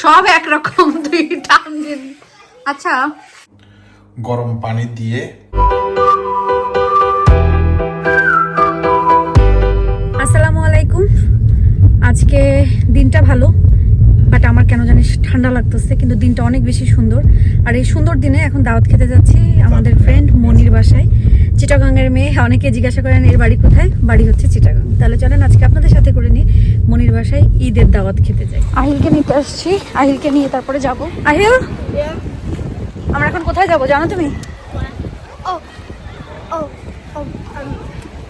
সব একরকম দুই টান দিন। আচ্ছা। গরম পানি দিয়ে আসসালামু আলাইকুম। আজকে দিনটা ভালো বাট আমার কেন জানিস ঠান্ডা লাগতেছে কিন্তু দিনটা অনেক বেশি সুন্দর। আর এই সুন্দর দিনে এখন দাওয়াত খেতে যাচ্ছি আমাদের ফ্রেন্ড মনির বাসায়। চিটাগাংয়ের মেয়ে। অনেকে জিজ্ঞাসা করেন এর বাড়ি কোথায়? বাড়ি হচ্ছে চিটাগাং। তাহলে চলেন আজকে আপনাদের সাথে করে নিয়ে মনির বাসায় ঈদের দাওয়াত খেতে যাই। আহিলকে নিতে আসছি। আহিলকে নিয়ে তারপরে যাব। আহিল? আমরা এখন কোথায় যাব জানো তুমি?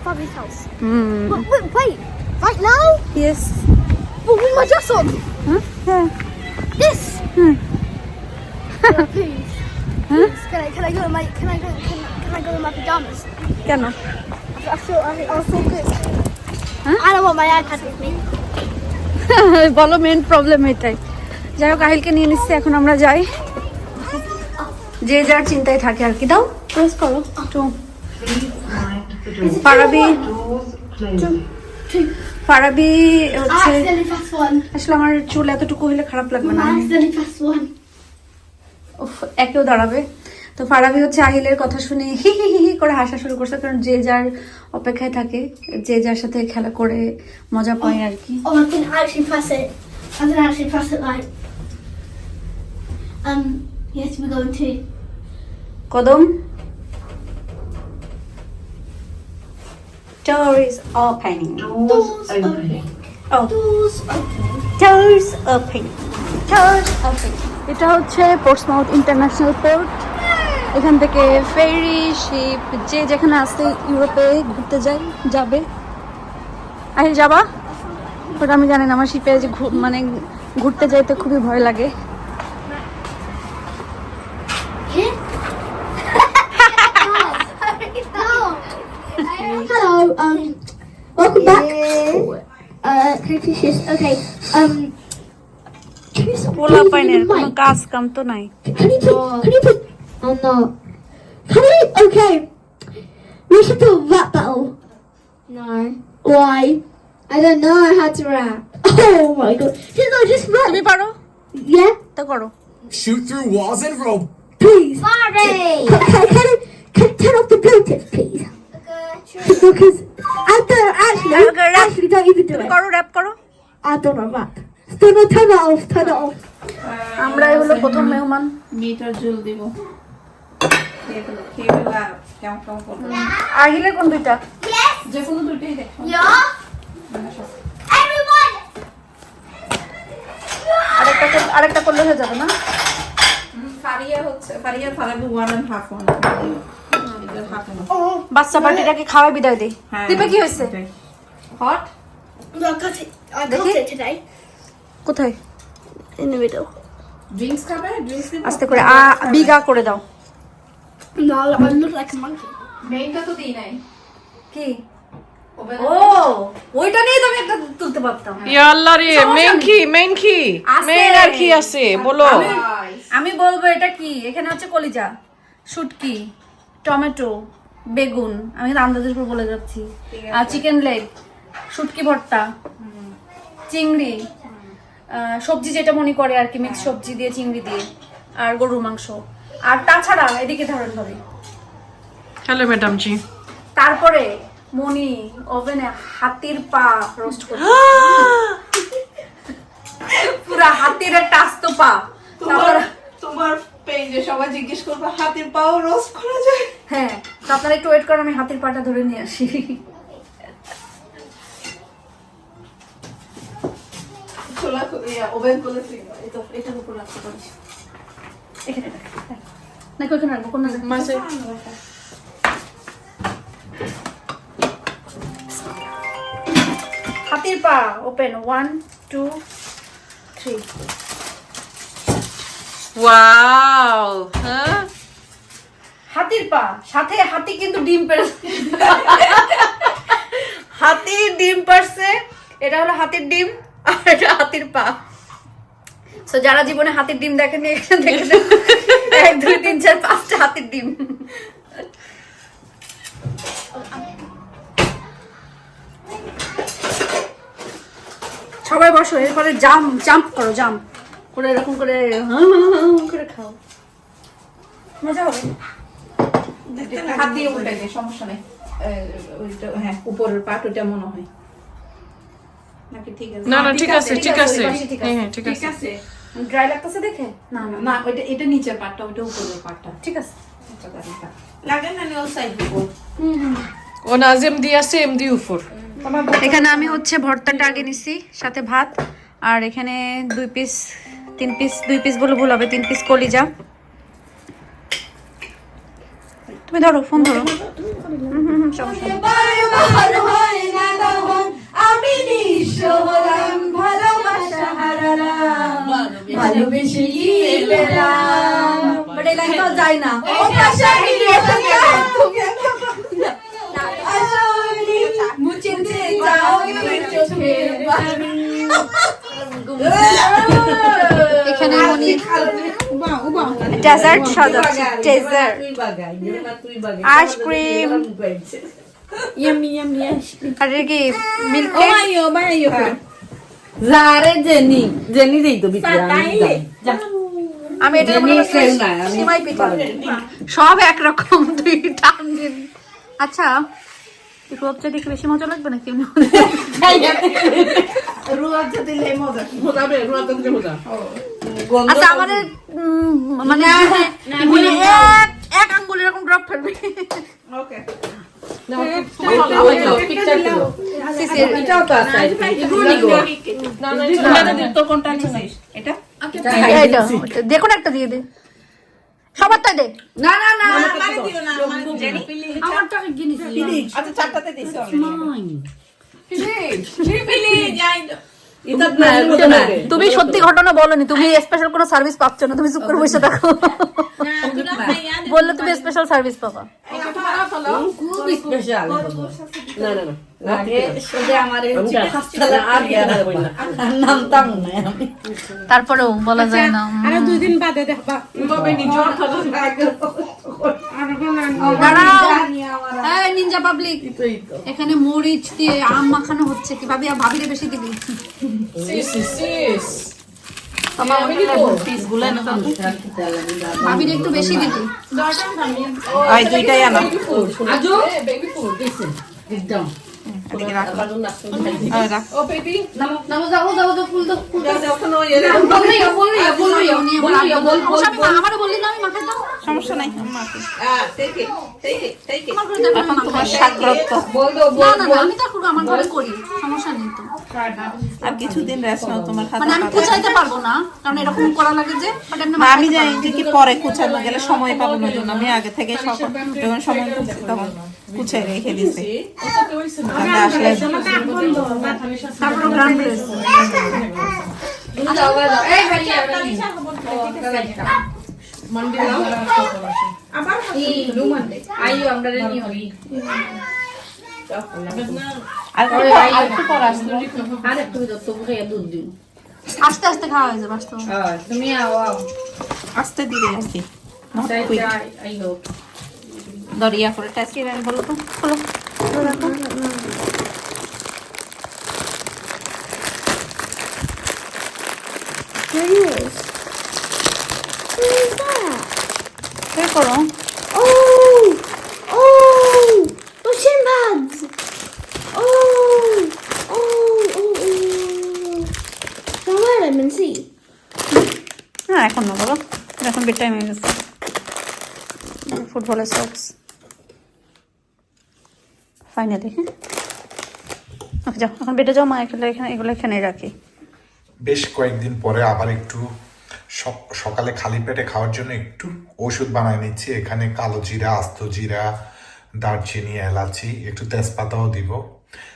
Bobby's house. হুম। Wait, wait, wait, right now? Yes But with my dress on. হ্যাঁ। This. Hmm. Yeah, please. Please, can I, can I go? In my, can I go, can, can I go in my pajamas? কেন I feel, I, I feel good. Huh? I don't want my iPad with me. বলো main problem এটাই যাই হোক আহিলকে নিয়ে নিচ্ছে এখন আমরা যাই যে যার চিন্তায় থাকে আর কি দাও প্রেস করো একটু ফারাবি ফারাবি হচ্ছে. আসলে আমার চুল এতটুকু হলে খারাপ লাগবে না I একেও দাঁড়াবে তো ফারাবি হচ্ছে আহিলের কথা শুনে হি হি করে হাসা শুরু করছে কারণ যে যার অপেক্ষায় থাকে যে যার সাথে খেলা করে মজা পায় আর কি। এটা হচ্ছে পোর্টসমাউথ ইন্টারন্যাশনাল পোর্ট এখান থেকে ফেরি শিপ যে যেখানে আসতে ইউরোপে ঘুরতে যায় যাবে আহিল যাবা ওটা আমি জানি না আমার শিপে যে মানে ঘুরতে যাইতে খুবই ভয় লাগে? Hello. Um. Welcome back. Uh, Okay. Um. পোলা পাইনের কোনো কাজ কাম তো নাই Can you put? Can you put? Oh no. Can you? Okay. We should do a rap battle. No. Why? I don't know how to rap. Oh my god. Just no, just rap. তুমি পারো Yeah. তা করো Shoot through walls and rope. Please. Sorry. Can, can, can, I- can you turn off the Bluetooth, please? Because I don't actually, I Okay, rap. actually don't even do তুমি it. করো rap করো I don't know rap. So no, turn it off. Turn it off. আমরাই হলো প্রথম মেহমান metre জল দিব আহিলে কোন দুইটা? যে কোনো দেখো। আরেকটা আরেকটা করলে হয়ে যাবে না. বাচ্চা পার্টিটাকে খাওয়াই বিদায় দিই হ্যাঁ দীপে কি হয়েছে? হট. কোথায়? আস্তে করে আ বিগা করে দাও। No, I look like a monkey. মেইনটা তো দিই নাই। কি? ও ওইটা নিয়ে তো আমি একটা তুলতে পারতাম। ইয়াল্লা রে মেইন কি? মেইন কি। মেইন আর কি আছে বলো। আমি বলব এটা কি? এখানে হচ্ছে কলিজা শুটকি টমেটো বেগুন। আমি কিন্তু আন্দাজের উপর বলে যাচ্ছি। আর চিকেন লেগ শুটকি ভর্তা চিংড়ি সবজি যেটা মনে করে আর কি মিক্স সবজি দিয়ে চিংড়ি দিয়ে আর গরুর মাংস। আর তাছাড়া এদিকে ধরেন ধরে হ্যালো ম্যাডাম জি। তারপরে মনি ওভেনে হাতির পা রোস্ট করে পুরা হাতির একটা আস্ত পা। তারপর তোমার পেজে সবাই জিজ্ঞেস করবে হাতের পাও রোস্ট করা যায়? হ্যাঁ তো আপনারা একটু ওয়েট করেন আমি হাতির পাটা ধরে নিয়ে আসি। খোলা ওভেন খুলে এই তো এটার উপর রাখতে পারিস। এখানে রাখ। নাকি ওখানে রাখব কোন মাসে হাতির পা open one two three wow হ্যাঁ হাতির পা সাথে হাতি কিন্তু ডিম পেড়েছে। হাতি ডিম পারছে এটা হলো হাতির ডিম আর এটা হাতির পা। তো যারা জীবনে হাতির ডিম দেখেনি এখানে দেখে নেন। এক দুই তিন চার পাঁচটা হাতির ডিম। সবাই বসো এরপরে জাম্প জাম্প করো জাম্প। করে এরকম করে করে খাও। মজা হবে। হাত দিয়ে উল্টাই দে সমস্যা নেই। ওইটা হ্যাঁ উপরের পাট ওইটা মনে হয়। নাকি ঠিক আছে? না না ঠিক আছে ঠিক আছে পাশে ঠিক আছে। হ্যাঁ ঠিক ঠিক আছে। আছে। ড্রাই লাগতেছে দেখে? না না না ওইটা এটা নিচের পাটটা ওইটা উপরের পাটটা। ঠিক আছে। লাগে না ওই সাইড উপর? ও নাজিম দিয়া সেম দি উপর। এখানে আমি হচ্ছে ভর্তাটা আগে নিছি সাথে ভাত। আর এখানে দুই পিস তিন পিস দুই পিস বলে ভুল হবে তিন পিস কলিজা। তুমি ধরো ফোন ধরো। হুম, হুম, হুম, সমস্যা ভালোবেসে গিয়ে পেলাম But এই লাইন যায় না ও পাশা গিয়ে মুছে যাও চোখের বালি এখানে মনি ডেজার্ট সাজাচ্ছে dessert ice cream yummy yummy ice cream আর কি মিল্ক ও মাইও মাইও যারে জেনি জেনি দেই তো আমি এটা মনে করছি সিমাই পিঠা। সব একরকম দুই টান দিন আচ্ছা রূপচা দেখে বেশি মজা লাগবে নাকি? এমনি? রুয়াবজা দিলে মজা মজা বে রুয়া তো মজা। আচ্ছা আমাদের মানে মানে এক এক আঙ্গুল এরকম ড্রপ ফেলবে। ওকে। কোনো একটা দিয়ে দে সবার তাই দে না না না মানে মানে আচ্ছা চারটাতে দিছি না তুমি সত্যি ঘটনা বলনি তুমি স্পেশাল কোনো সার্ভিস পাচ্ছ না তুমি চুপ করে বসে থাকো। বললে তুমি স্পেশাল সার্ভিস পাবা। খুব স্পেশাল না না না তারপরেও বলা যায় না। উম। তবে নিজের দাঁড়াও এই নিনজা পাবলিক এখানে মরিচ দিয়ে আম মাখানো হচ্ছে কি ভাবি ভাবিরে বেশি দিবি? ভাবিরে একটু বেশি দিবি। দুইটাই আনো। বেবি ফুড দিছেন একদম নামো যাও যাও যাও ফুল দাও ফুল দাও বললি বললি বললি বললি বল অবশ্য আমি মা- আমারও বললি না আমি মাখাই দাও সমস্যা নাই আম্মা take it, take it, আমার ঘরে দেখো আমি মাখাই। শাকরত বল দাও না না না আমি তো এখন আমার ঘরে করি সমস্যা নেই তো আর কিছুদিন রেস্ট নাও তোমার খাতা মানে আমি কুচাইতে পারব না কারণ এরকম করা লাগে যে আমি জানি যে কি পরে কুচানো গেলে সময় পাবো না জন্য আমি আগে থেকে যখন সময় তখন কুচাই রেখে দিছি। আস্তে আস্তে খাওয়া হয়ে যাবে আস্তে। আস্তে। তুমি আও আও আসতে দিলে আর কি দরিয়া করে টেস্ট কি রানি বলো তো খোলো খোলো দেখো। Serious? What is that? বের করো Oh! Oh! Oh, shin pads! Oh! Oh! Oh! Oh! Somewhere let me see. হ্যাঁ এখন না বলো এখন বেড টাইম হয়ে গেছে ফুটবলের সক্স ফাইনালি হ্যাঁ? ওকে যাও, এখন বেডে যাও, মা এগুলো এখানে এগুলো এখানে রাখি। বেশ কয়েকদিন পরে আবার একটু সক- সকালে খালি পেটে খাওয়ার জন্য একটু ওষুধ বানায় নিচ্ছি। এখানে কালো জিরা, আস্ত জিরা, দারচিনি, এলাচি, একটু তেজপাতাও দিব।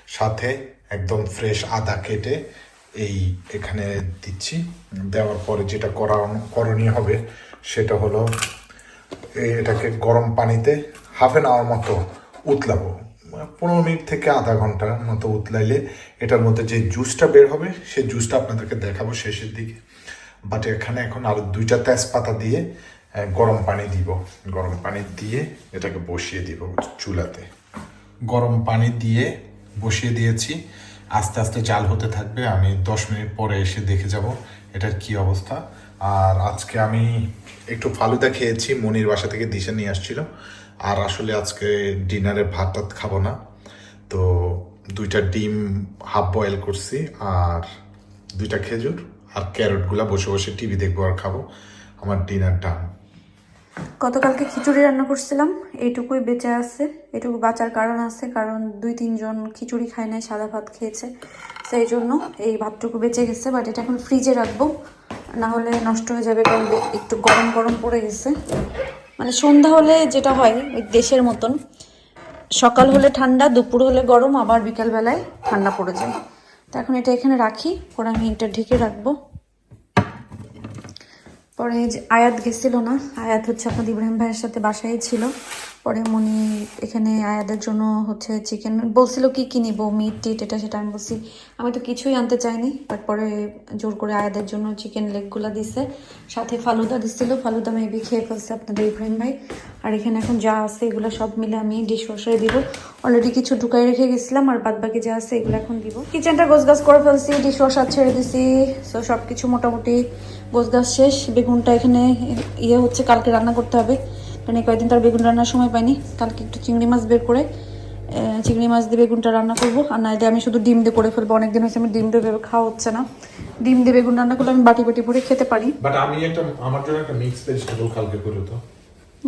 সাথে একদম ফ্রেশ আদা কেটে এই এখানে দিচ্ছি। দেওয়ার পরে যেটা করা করণীয় হবে সেটা হলো এটাকে গরম পানিতে হাফ এন আওয়ার মতো উতলাবো। পনেরো মিনিট থেকে আধা ঘণ্টার মতো উতলাইলে এটার মধ্যে যে জুসটা বের হবে সেই জুসটা আপনাদেরকে দেখাবো শেষের দিকে। বাট এখানে এখন আরও দুইটা তেজপাতা দিয়ে গরম পানি দিব। গরম পানি দিয়ে এটাকে বসিয়ে দিব চুলাতে। গরম পানি দিয়ে বসিয়ে দিয়েছি। আস্তে আস্তে জাল হতে থাকবে। আমি দশ মিনিট পরে এসে দেখে যাব এটার কি অবস্থা। আর আজকে আমি একটু ফালুদা খেয়েছি, মনির বাসা থেকে দিশা নিয়ে আসছিল। আর আসলে আজকে ডিনারে ভাত টাত খাব না। তো দুইটা ডিম হাফ বয়েল করছি আর দুইটা খেজুর আর ক্যারটগুলা বসে বসে টিভি দেখব আর খাব। আমার ডিনার ডান গতকালকে খিচুড়ি রান্না করছিলাম, এইটুকুই বেঁচে আছে এটুকু বাঁচার কারণ আছে, কারণ দুই তিনজন খিচুড়ি খায় নাই, সাদা ভাত খেয়েছে, সেই জন্য এই ভাতটুকু বেঁচে গেছে বাট এটা এখন ফ্রিজে রাখব, না হলে নষ্ট হয়ে যাবে, কারণ একটু গরম গরম পড়ে গেছে। মানে সন্ধ্যা হলে যেটা হয়, ওই দেশের মতন। সকাল হলে ঠান্ডা, দুপুর হলে গরম, আবার বিকালবেলায় ঠান্ডা পড়ে যায়। তো এখন এটা এখানে রাখি, পরে আমি এটা ঢেকে রাখব। পরে যে আয়াত গেছিল না, আয়াত হচ্ছে আপনাদের ইব্রাহিম ভাইয়ের সাথে বাসায় ছিল। পরে মনি এখানে আয়াদের জন্য হচ্ছে চিকেন বলছিল কি কি নিবো মিট টিট এটা সেটা আমি বলছি, আমি তো কিছুই আনতে চাইনি তারপরে জোর করে আয়াদের জন্য চিকেন লেগগুলো দিছে, সাথে ফালুদা দিছিল, ফালুদা মেবি খেয়ে ফেলছে আপনাদের ইব্রাহিম ভাই, আর এখানে এখন যা আছে এগুলো সব মিলে আমি ডিশ ওয়াশারে দিব অলরেডি কিছু ঢুকাই রেখে গেছিলাম, আর বাদ বাকি যা আছে এগুলো এখন দিব। কিচেনটা গোছ গাছ করে ফেলছি ডিশ ওয়াশার ছেড়ে দিছি সো সব কিছু মোটামুটি গোছ গাছ শেষ, বেগুনটা এখানে ইয়ে হচ্ছে, কালকে রান্না করতে হবে। কারণ এই কয়েকদিন তার বেগুন রান্নার সময় পাইনি। কালকে একটু চিংড়ি মাছ বের করে চিংড়ি মাছ দিয়ে বেগুনটা রান্না করব। আর নাইলে আমি শুধু ডিম দিয়ে করে ফেলব। অনেকদিন হয়েছে আমি ডিম দিয়ে খাওয়া হচ্ছে না। ডিম দিয়ে বেগুন রান্না করলে আমি বাটি বাটি ভরে খেতে পারি। বাট আমি একটা আমার জন্য একটা মিক্স ভেজিটেবল কালকে করে তো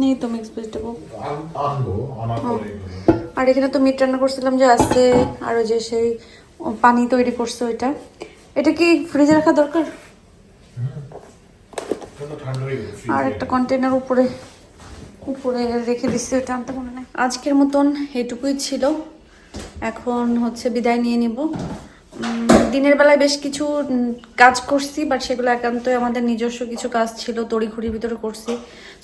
নেই তো মিক্স ভেজিটেবল আন- আনব এগুলো। আর এখানে তো মিট রান্না করছিলাম যে আছে আর ওই যে সেই পানি তৈরি করছে ওইটা। এটা কি ফ্রিজে রাখা দরকার? আর একটা কন্টেনার উপরে। উপরে রেখে দিচ্ছি ওটা আনতে মনে নাই। আজকের মতন এটুকুই ছিল। এখন হচ্ছে বিদায় নিয়ে নিব। দিনের বেলায় বেশ কিছু কাজ করছি বাট সেগুলো একান্তই আমাদের নিজস্ব কিছু কাজ ছিল, তড়িঘড়ির ভিতরে করছি।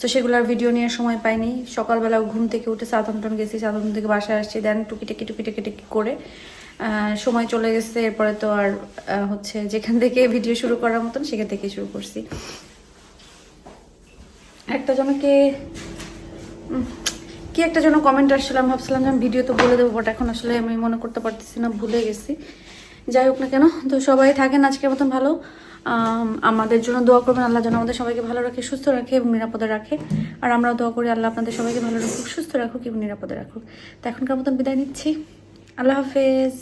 তো সেগুলোর ভিডিও নিয়ে সময় পাইনি। সকালবেলা ঘুম থেকে উঠে সাউথম্পটন গেছি সাউথম্পটন থেকে বাসায় আসছি দেন টুকিটাকি টুকিটাকি টুকি করে সময় চলে গেছে। এরপরে তো আর হচ্ছে যেখান থেকে ভিডিও শুরু করার মতন সেখান থেকে শুরু করছি। একটা জনকে কি একটা জন্য কমেন্ট আসছিল, আমি ভাবছিলাম যে আমি ভিডিও তো বলে দেবো বাট এখন আসলে আমি মনে করতে পারতেছি না, ভুলে গেছি। যাই হোক না কেন, তো সবাই থাকেন, আজকের মতন ভালো। আমাদের জন্য দোয়া করবেন, আল্লাহ যেন আমাদের সবাইকে ভালো রাখে, সুস্থ রাখে এবং নিরাপদে রাখে। আর আমরাও দোয়া করি, আল্লাহ আপনাদের সবাইকে ভালো রাখুক, সুস্থ রাখুক এবং নিরাপদে রাখুক। তো এখনকার মতন বিদায় নিচ্ছি। আল্লাহ হাফেজ।